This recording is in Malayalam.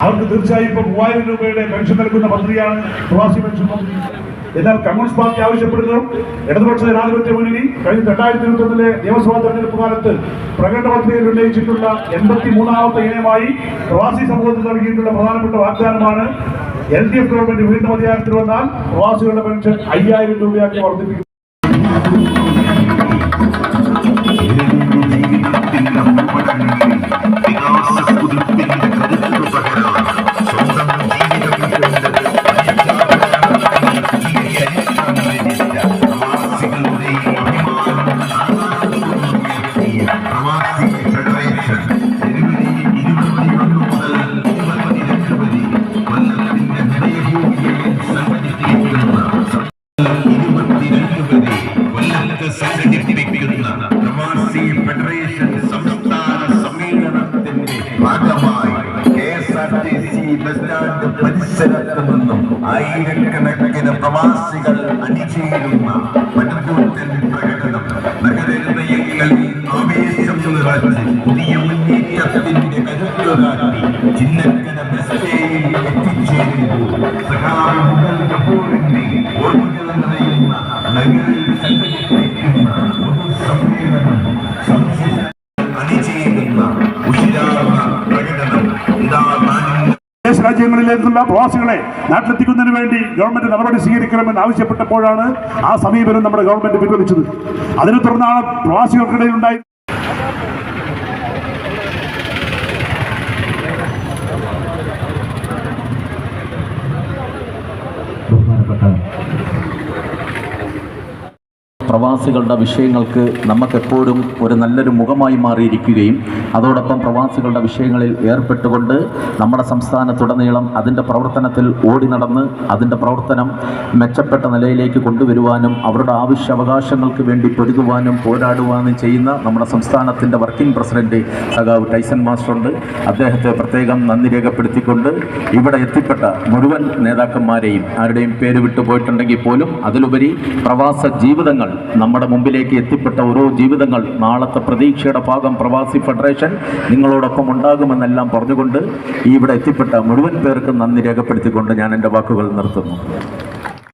അവർക്ക് തീർച്ചയായും ഇപ്പൊ മൂവായിരം രൂപയുടെ പെൻഷൻ നൽകുന്ന പദ്ധതിയാണ് പ്രവാസി പെൻഷൻ പദ്ധതി എന്നാൽ കമ്മ്യൂണിസ്റ്റ് പാർട്ടി ആവശ്യപ്പെടുന്നതും ഇടതുപക്ഷ ജനാധിപത്യ മുന്നണി കഴിഞ്ഞ രണ്ടായിരത്തി ഇരുപത്തി ഒന്നിലെ നിയമസഭാ തെരഞ്ഞെടുപ്പ് കാലത്ത് പ്രകടന ഉന്നയിച്ചിട്ടുള്ള എൺപത്തി മൂന്നാമത്തെ ഇനമായി പ്രവാസി സമൂഹത്തിൽ നൽകിയിട്ടുള്ള പ്രധാനപ്പെട്ട വാഗ്ദാനമാണ് എൽ ഡി എഫ് ഗവൺമെന്റ് വീണ്ടും അധികാരത്തിൽ വന്നാൽ പ്രവാസികളുടെ പെൻഷൻ അയ്യായിരം രൂപയാക്കി വർദ്ധിപ്പിക്കും. സംഘടിപ്പിക്കുന്ന പ്രവാസി ഫെഡറേഷൻ സംസ്ഥാന സമ്മേളനത്തിന്റെ ഭാഗമായി K S R T C bus stand പരിസരത്ത് നിന്നും ആയിരക്കണക്കിന് പ്രവാസികൾ അണിചേരുന്ന പടുകൂറ്റൻ പ്രകടനം നഗരഹൃദയങ്ങളിൽ ആവേശം നിറച്ച് പുതിയ മുന്നേറ്റത്തിന്റെ കരുത്തുകാട്ടി ചിന്നക്കര ബസ് എത്തിച്ചേരുമ്പോൾ രാജ്യങ്ങളിലേക്കുള്ള പ്രവാസികളെ നാട്ടിലെത്തിക്കുന്നതിന് വേണ്ടി ഗവൺമെന്റ് നടപടി സ്വീകരിക്കണമെന്ന് ആവശ്യപ്പെട്ടപ്പോഴാണ് ആ സമീപനം നമ്മുടെ ഗവൺമെന്റ് പിൻവലിച്ചത്. അതിനെ തുടർന്നാണ് പ്രവാസികൾക്കിടയിൽ ഉണ്ടായി പ്രവാസികളുടെ വിഷയങ്ങൾക്ക് നമുക്കെപ്പോഴും ഒരു നല്ലൊരു മുഖമായി മാറിയിരിക്കുകയും അതോടൊപ്പം പ്രവാസികളുടെ വിഷയങ്ങളിൽ ഏർപ്പെട്ടുകൊണ്ട് നമ്മുടെ സംസ്ഥാനത്തുടനീളം അതിന്റെ പ്രവർത്തനത്തിൽ ഓടി നടന്ന് അതിന്റെ പ്രവർത്തനം മെച്ചപ്പെട്ട നിലയിലേക്ക് കൊണ്ടുവരുവാനും അവരുടെ ആവശ്യാവകാശങ്ങൾക്ക് വേണ്ടി പൊരുതുവാനും പോരാടുവാനും ചെയ്യുന്ന നമ്മുടെ സംസ്ഥാനത്തിന്റെ വർക്കിംഗ് പ്രസിഡന്റ് സഖാവ് ടൈസൺ മാസ്റ്ററുണ്ട്. അദ്ദേഹത്തെ പ്രത്യേകം നന്ദി രേഖപ്പെടുത്തിക്കൊണ്ട് ഇവിടെ എത്തിപ്പെട്ട മുഴുവൻ നേതാക്കന്മാരെയും ആരുടെയും പേര് വിട്ടുപോയിട്ടുണ്ടെങ്കിൽ പോലും അതിലുപരി പ്രവാസ ജീവിതങ്ങൾ നമ്മുടെ മുമ്പിലേക്ക് എത്തിപ്പെട്ട ഓരോ ജീവിതങ്ങൾ നാളത്തെ പ്രതീക്ഷയുടെ ഭാഗം പ്രവാസി ഫെഡറേഷൻ നിങ്ങളോടൊപ്പം ഉണ്ടാകുമെന്നെല്ലാം പറഞ്ഞുകൊണ്ട് ഇവിടെ എത്തിപ്പെട്ട മുഴുവൻ പേർക്കും നന്ദി രേഖപ്പെടുത്തിക്കൊണ്ട് ഞാൻ എന്റെ വാക്കുകൾ നിർത്തുന്നു.